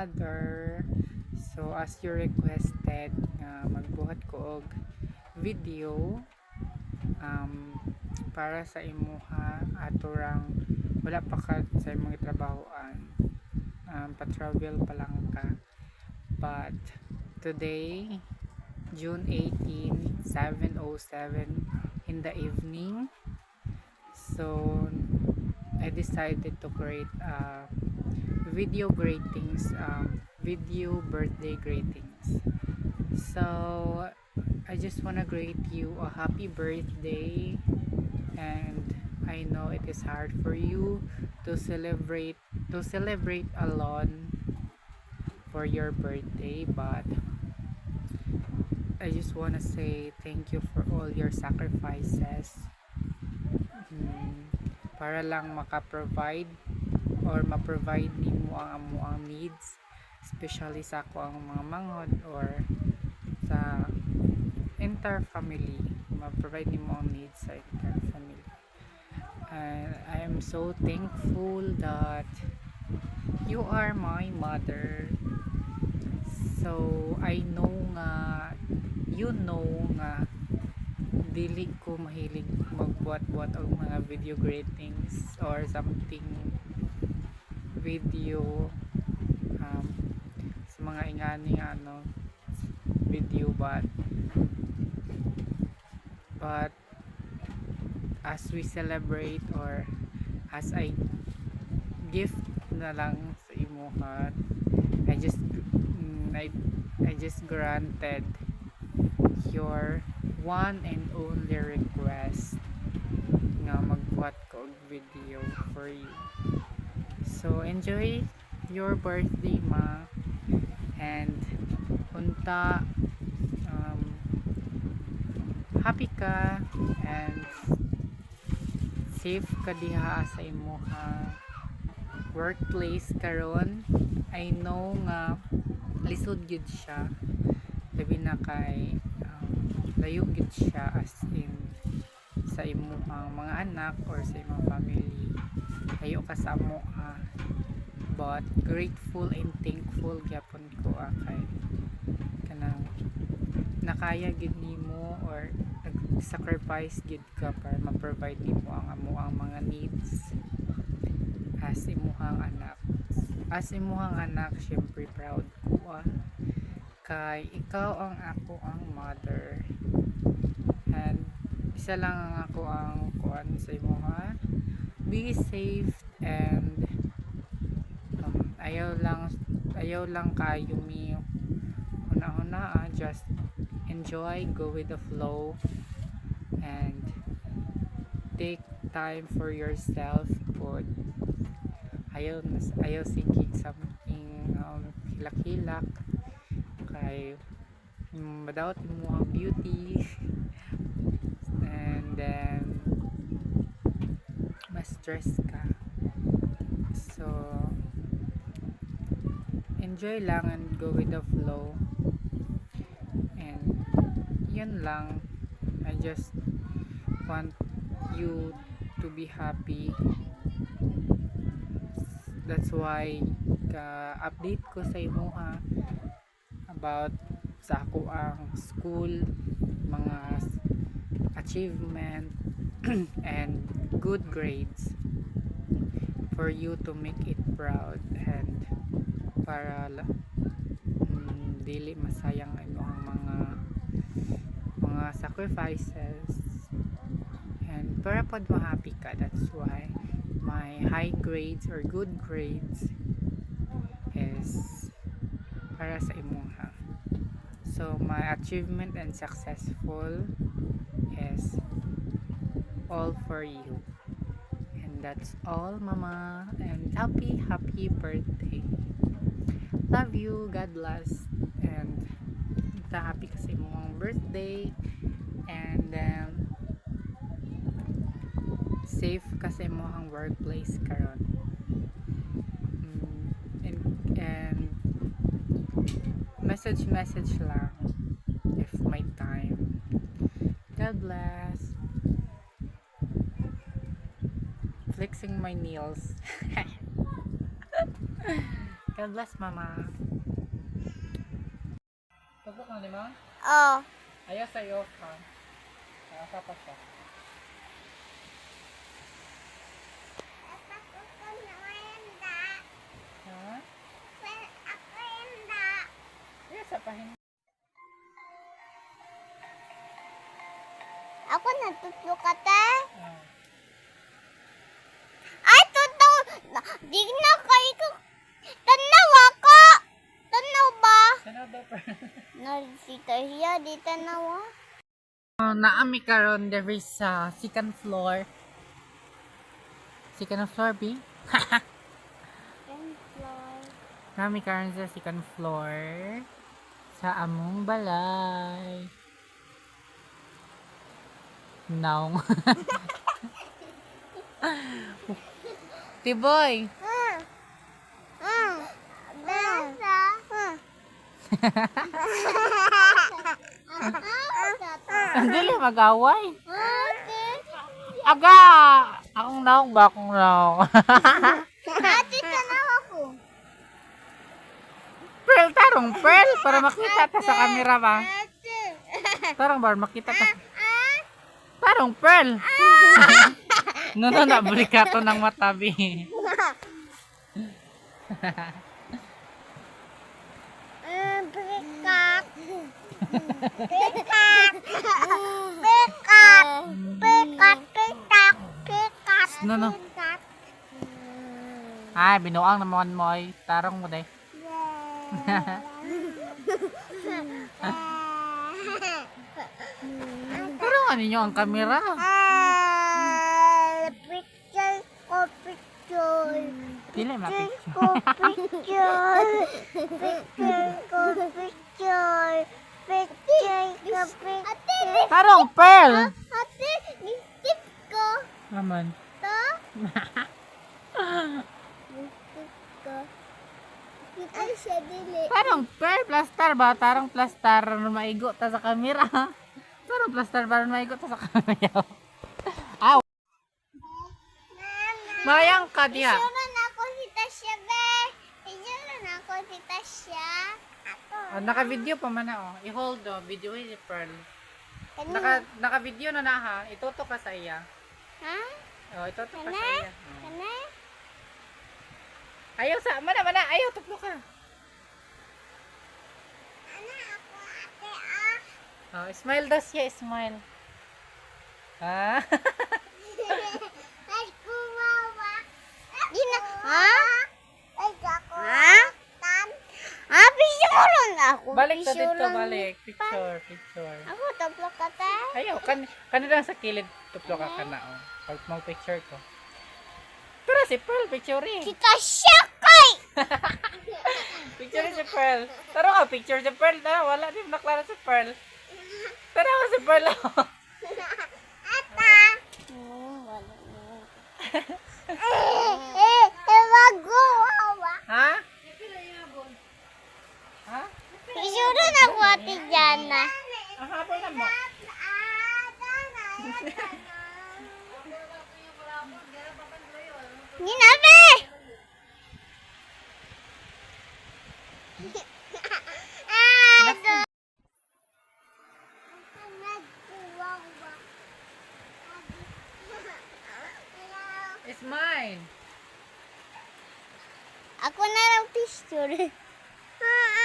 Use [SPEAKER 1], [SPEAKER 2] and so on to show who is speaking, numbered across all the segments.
[SPEAKER 1] mother. So as you requested nga magbuhat ko og video um, para sa imuha aturang wala pa ka sa imong trabahoan um, pa-travel pa lang ka. But today June 18 7.07 in the evening. So I decided to create a video greetings um, video birthday greetings. So I just wanna greet you a happy birthday and I know it is hard for you to celebrate to celebrate alone for your birthday but I just wanna say thank you for all your sacrifices. Hmm, para lang maka-provide or ma-provide nimo ang amo ang needs especially sa ako ang mga manghod or sa entire family ma-provide nimo ang needs sa entire family. And I am so thankful that you are my mother. So I know nga you know nga dili ko mahilig magbuat-buat og mga video greetings or something video um, sa mga ingani nga ano video but but as we celebrate or as I gift na lang sa imuhan I just mm, I, I just granted your one and only request nga magbuhat ko video for you so enjoy your birthday ma. And unta um, happy ka and safe ka diha sa imuha workplace karon I know nga lisod gyud siya. Labi na kay um, layo gyud siya as in sa imong mga anak or sa imong family layo ka sa amo ah. but grateful and thankful gyapon ko ah, kay kanang nakaya gid nimo or nag-sacrifice gid ka para ma-provide nimo ang amo ang mga needs as imuhang anak. As imuhang anak syempre proud ko ah. Kay ikaw ang ako ang mother. And isa lang ang ako ang kuan sa imo ha be safe and um, ayaw lang ayaw lang kayo mi una-una ah, just enjoy go with the flow and take time for yourself put ayaw ayaw seeking something um, hilak-hilak kay madawat mo beauty and then ma-stress ka. So enjoy lang and go with the flow. And yun lang. I just want you to be happy. That's why ka update ko sa imo ha about sa ako ang school mga achievement and good grades for you to make it proud and para mm, dili masayang ang mga mga sacrifices. And para pod ma-happy ka that's why my high grades or good grades is para sa imuha so my achievement and successful is all for you. And that's all mama. And happy happy birthday. Love you. God bless. And happy kasi mong birthday. And um, safe kasi mo ang workplace karon. Mm, and, and message message lang if may time. God bless flexing my nails God bless, mama. Tugok na lima?
[SPEAKER 2] Oh.
[SPEAKER 1] Ayaw sa'yo ka. Ka pa siya.
[SPEAKER 2] Ako natutlo ka te.
[SPEAKER 1] Ah.
[SPEAKER 2] Ay, totoo. Na- Di na kayo ko. Tanaw ako. Tanaw ba?
[SPEAKER 1] Sana daw pa.
[SPEAKER 2] Nagsita siya. Di tanaw ah.
[SPEAKER 1] Oh, naami karon there is sa second floor. Second floor, B? Naami karon sa second floor. Sa among balay. Now. Tiboy.
[SPEAKER 2] Hmm. Hmm. Besa. Hmm.
[SPEAKER 1] Ang dili mag-away. Aga! Akong naong ba akong naong?
[SPEAKER 2] Ate, tanaw ako.
[SPEAKER 1] Pearl, tarong Pearl. Para makita ta sa camera ba? Tarong bar, makita ta.
[SPEAKER 2] Ah.
[SPEAKER 1] Tarong Pearl. Nuno na, bulikato ng matabi. No, no. Ay, binuang naman mo ay tarong mo day. Pero ano nyo ang kamera?
[SPEAKER 2] Picture ko picture.
[SPEAKER 1] Dili
[SPEAKER 2] Picture
[SPEAKER 1] mapicture.
[SPEAKER 2] ko picture. Picture ko picture. Picture ko picture.
[SPEAKER 1] Tarong Pearl.
[SPEAKER 2] Ate, lipstick ko.
[SPEAKER 1] Naman.
[SPEAKER 2] To? Lipstick ko. Kita siya dili.
[SPEAKER 1] Tarong Pearl, plaster ba? Tarong plaster maigo ta sa kamera. Tarong plaster na maigo ta sa kamera? Aw. Mayang ka diha. Oh, naka-video pa man na oh. I-hold oh, video ni Pearl.
[SPEAKER 2] Kanina.
[SPEAKER 1] Naka naka-video na na ha. Ituto ka sa iya.
[SPEAKER 2] Ha?
[SPEAKER 1] Oh, ituto ka sa
[SPEAKER 2] Kana?
[SPEAKER 1] iya. Oh.
[SPEAKER 2] Kana?
[SPEAKER 1] Ayaw sa mana mana ayaw tuplo ka.
[SPEAKER 2] Ana ako ate ah.
[SPEAKER 1] Oh, smile daw siya, smile. Ah.
[SPEAKER 2] Ay kuwawa. Di na. Ha? Ay ako. Ha? Tan. Ah, picturean ako.
[SPEAKER 1] Balik ta dito, balik. Picture, picture.
[SPEAKER 2] Ako taplo ka ta.
[SPEAKER 1] Ayaw, kan kanila sa kilid tuplo ka kana oh. Pag mag picture ko. Pero si Pearl picture eh.
[SPEAKER 2] Si Tasya kay.
[SPEAKER 1] Picture si Pearl. Taro ka, picture si Pearl. Tara, wala din naklara si Pearl. Tara ka si Pearl. oh.
[SPEAKER 2] Ata. Hmm, wala na. Eh, eh, wag ko wawa.
[SPEAKER 1] ha? Ha?
[SPEAKER 2] Picturean ako ate Jana.
[SPEAKER 1] Ang hapon na mo.
[SPEAKER 2] Ito.
[SPEAKER 1] It's mine.
[SPEAKER 2] Ako na lang picture. Ah,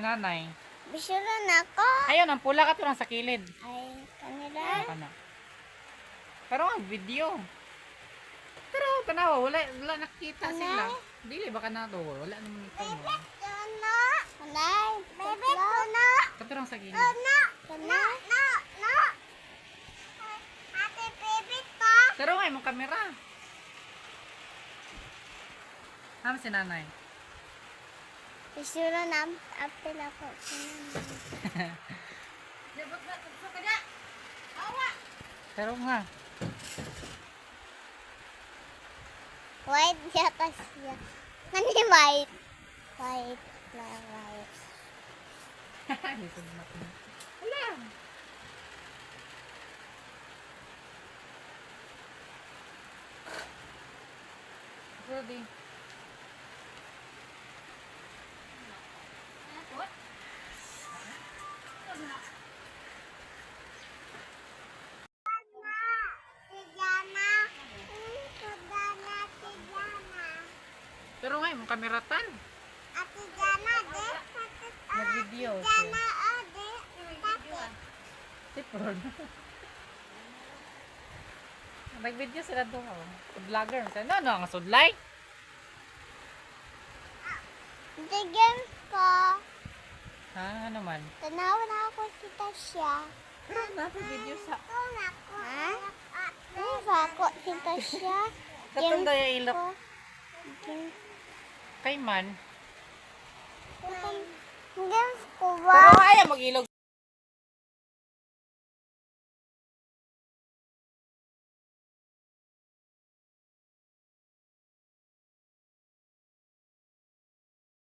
[SPEAKER 1] Si nanay.
[SPEAKER 2] picture na ako.
[SPEAKER 1] Ayun, ang pula ka to lang sa kilid.
[SPEAKER 2] Ay, kanila.
[SPEAKER 1] Ano ka na? Pero ang video. Pero tanawa, wala, wala nakita sila. Dili baka na to, wala naman ito mo.
[SPEAKER 2] Kana. Kanay. Bebe, kana.
[SPEAKER 1] Kato lang sa gilid.
[SPEAKER 2] Kana. Kana. Na, na. Ate, bebe ka.
[SPEAKER 1] Pero nga, mong kamera. Ham si nanay.
[SPEAKER 2] Picture na. Apel ako.
[SPEAKER 1] Pero nga.
[SPEAKER 2] White yata siya. Nani white? White. Na white.
[SPEAKER 1] Ko. Wala. Pero Ay, mong kameratan.
[SPEAKER 2] Ate Jana, de.
[SPEAKER 1] Nag-video
[SPEAKER 2] Jana, oh, de.
[SPEAKER 1] Tipon. Nag-video sila doon. Oh. Vlogger. Ano, ano ang sudlay?
[SPEAKER 2] The games ko.
[SPEAKER 1] Ha, ano man?
[SPEAKER 2] Tanawa na ako si Tasha.
[SPEAKER 1] Nasa-video sa...
[SPEAKER 2] Ha? Tanawa ako si Tasha.
[SPEAKER 1] Katong daya ilok.
[SPEAKER 2] ko.
[SPEAKER 1] Kay man.
[SPEAKER 2] Games ko
[SPEAKER 1] Pero
[SPEAKER 2] ba?
[SPEAKER 1] ayaw mag-ilog